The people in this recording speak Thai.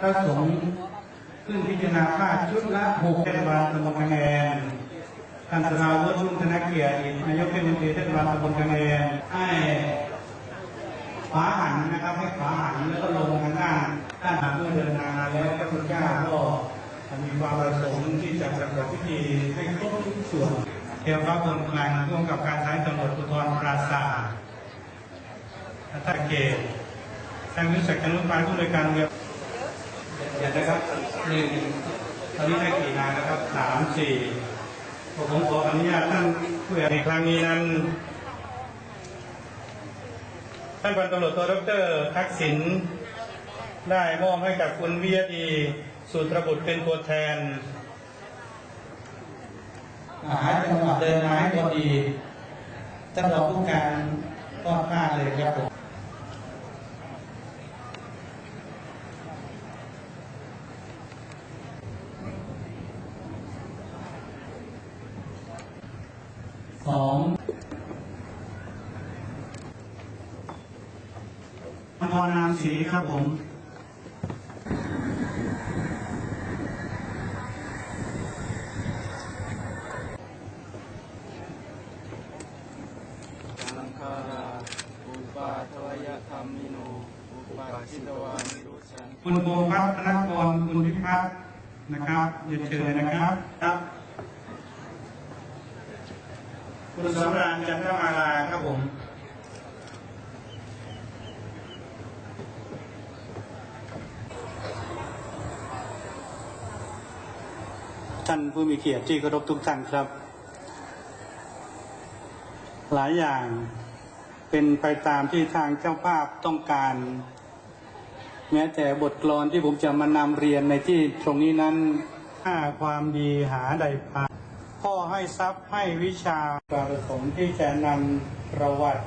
พระสงฆ์ขึ้นพิจารณาภาชุดละหกเทศบาลตำบลคะแนนท่านสราวุฒิรุ่งธนเกียรตินายกเทศมนตรีเทศบาลตำบลคะแนนให้ขวาหันนะครับให้ขวาหันแล้วก็ลงทางด้านด้านหลังเมื่อเดินทางมาแล้วพระคุณเจ้าก็มีความประสงค์ที่จะประกอบพิธีให้ครบทุกส่วนเทวพระพลกลางร่วมกับการใช้ตำรวจภูธรปราสาทท่าเกตท่านวิศักดิ์นุปานผู้ในวยการเรือ นะครับหนึ่งตอนนี้ได้กี่นายนะครับสามสี่ผมขออนุญาตท่านผู้ใหญ่ในครั้งนี้นั้น ท่านพันตำรวจโทดรทักษิณได้มอบให้กับคุณวิยดีสุตรบุตรเป็นตัวแทนหาจังหวะเดินไม้พอดีท่านรองผู้การก็พลาดเลยครับผม สองพรนามศรีครับผมสังขาราอุปาทวยธรรมิโน อุปาชิตวานิรุชันคุณโบพัฒน์ธนกรคุณพิพัฒน์นะครับเรียนเชิญนะครับ คุณสำราญจันทมาลาครับผม ท่านผู้มีเกียรติที่เคารพทุกท่านครับ หลายอย่างเป็นไปตามที่ทางเจ้าภาพต้องการ แม้แต่บทกลอนที่ผมจะมานำเรียนในที่ตรงนี้นั้นห้าความดีหาใดพา พ่อให้ทรัพย์ให้วิชาการสมที่จะนำประวัติ